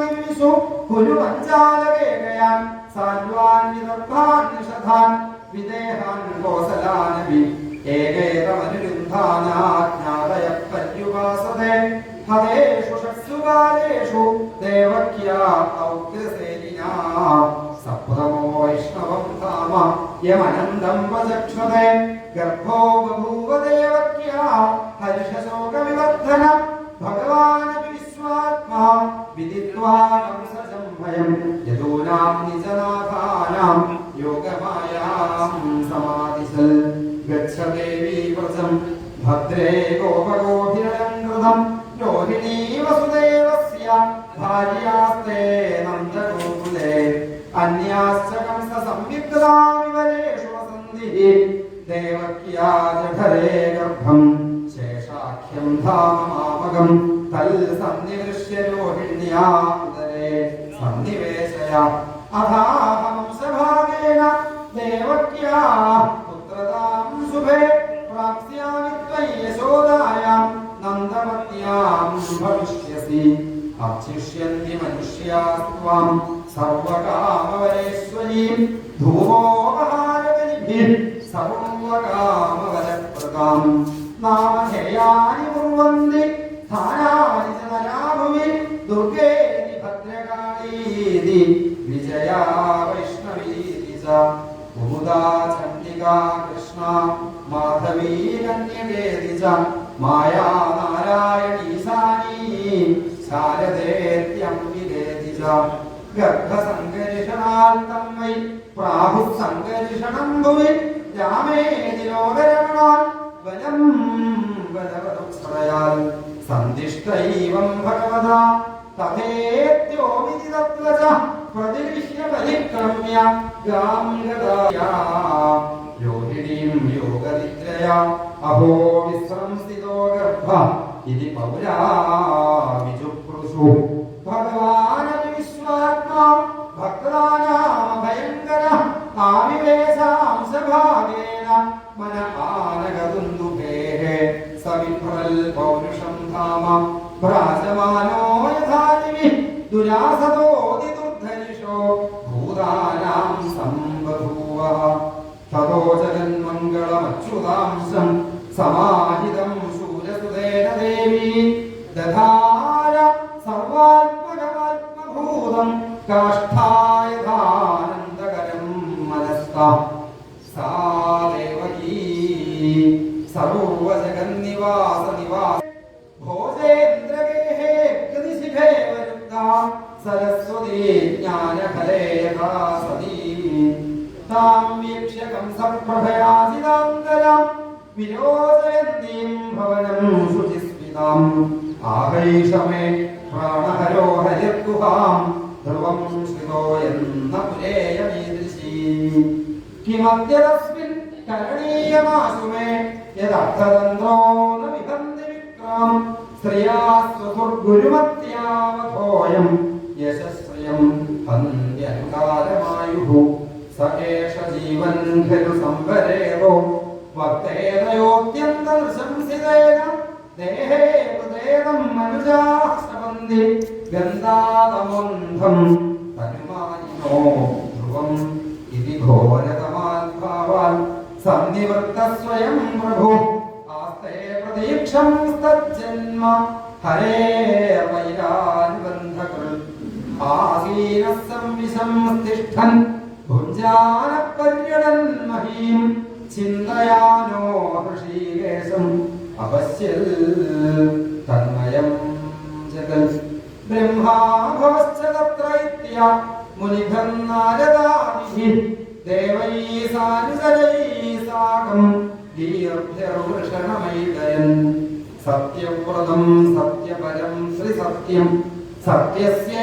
നിമിഷു കുരുവഞ്ചാലകേകയാൻ സാൻവാൻ വിദർഭാൻ നിഷധാൻ വിദേഹാൻ കോസലാനവി ഏകേതമനുരുന്ധാനാജ്ഞാതയ പര്യുപാസതേ ഹതേഷു ഷട്സു കാലേഷു ദേവക്യാ ഔഗ്രസേനിനാ സപ്തമോ വൈഷ്ണവം ധാമ യമനന്തം വചക്ഷതേ വിശ്വാത്മാ വിദിത്വാനം സജംഭയം യദൂനാം നിജനാഥാനാം യോഗമായാം സമാധിശൽ ഗച്ഛദേവീ വ്രജം ഭദ്രേ ഗോപഗോഭിരം കൃതം രോഹിണീ വസുദേവസ്യ ഭാര്യാസ്തേ നന്ദഗോകുലേ. അന്യാശ്ച കംസ സംയുക്താമിവരേഷു വസന്തിഃ ദേവക്യാ ജഠരേ ഗർഭം ശേഷാഖ്യം ധാമമാമകം തൽ സന്നിദൃശ്യ രോഹിണ്യാ ഉദരേ സന്നിവേശയ അഥാഹംസഭാഗേന ദേവക്യാ പുത്രതാം ശുഭേ പ്രാപ്സ്യാമി ത്വയ് യശോദായാം നന്ദമത്യാം ഭവിഷ്യസി അർച്ചിഷ്യന്തി മനുഷ്യാസ്ത്വാം സർവകാമവരേശ്വരീം ധൂമോപഹാരവലിഭിः സർവകാമവരപ്രദാം നാമധേയാനി കുർവന്തി സ്ഥാനാനി ദുർഗേ ഭദ്രകാളീതി വിജയാ വൈഷ്ണവീതി ച കുമുദാ ചണ്ഡികാ കൃഷ്ണ മാധവീ കന്യകേതി മായാ നാരായണീശാനീ ശാരദേത്യംബികേതി ച ഗർഭസംകരിഷണാൽ തമ്മൈ പ്രാഹുസംകരിഷണം ഭുവി രാമേതി ലോകരമണാൽ വനം വനവതുക്ഷണയാൽ സന്ദിഷ്ടൈവം ഭഗവത. തഥേത്യോമിതി തത്വച പ്രതിഗൃഹ്യ പരിക്രമ്യ ഗാംഗദായാ രോഹിണീം യോഗനിദ്രയാ. അഹോ വിശ്രംസിതോ ഗർഭ. ഇതി പൗരാ ഭഗവാനപി ദുർധരിഷോ ഭൂതാനാം സംബഭൂവഃ തതോ ജഗന്മംഗളമച്യുതാംശം സമാഹിതം ശൂരസുതേന ദേവി. ദധാര സർവാത്മകമാത്മഭൂതം കാഷ്ഠായധാനന്ദകരം മനസ്ത. സാ ദേവകീ. സർവജഗന്നിവാസ താം വീക്ഷ്യ കംസപ്രഭയാസിതാന്തരം വിരോധയന്തീം ഭവനം ശുചിസ്മിതാം ആകൈഷമേ പ്രാണഹരോ ഹരിർഗുഹാം ധ്രുവം ശ്രിതോ എന്ന പുരേയമീദൃശീ കിമദ്യതസ്മിൻ തസ്മിൻ കരണീയമാശു മേ യദർത്ഥതന്ത്രോ ന വിഹന്തി വിക്രാം. സ്ത്രിയാ സ്വധുർഗുരുമത്യാവധോയം യശസ്വയം ഹന്യനുകാലമായുഃ സ ഏഷ ജീവൻ ഖലു സംവരേതോ വക്തേതയോത്യന്തർശംസിതേന ദേഹേ ഹൃദേദം മനുജാഃ ശപന്തി ഗന്ധാതമോന്ധം തനുമാനിനോ ധ്രുവം ഇതി ഘോരതമാത്മാവാൻ സന്നിവൃത്ത സ്വയം പ്രഭു. ആസ്തേ പ്രതീക്ഷം തജ്ജന്മ ഹരേ വൈരാനുബന്ധകൃ ആസീന ഭുഞ്ജാനപര്യടൻ മഹീം ചിന്തയാനോ ഹൃഷീകേശം അപശ്യൽ തന്മയം ജഗൽ. ബ്രഹ്മാഭവശ്ച തത്ര ഇത്യ മുനിഭം നാരദാദിഃ ദേവൈ സാനുജലൈ സാകം ദീർഘവൃഷണമൈതയൻ സത്യവ്രതം സത്യപരം ശ്രീസത്യം സത്യസ്യ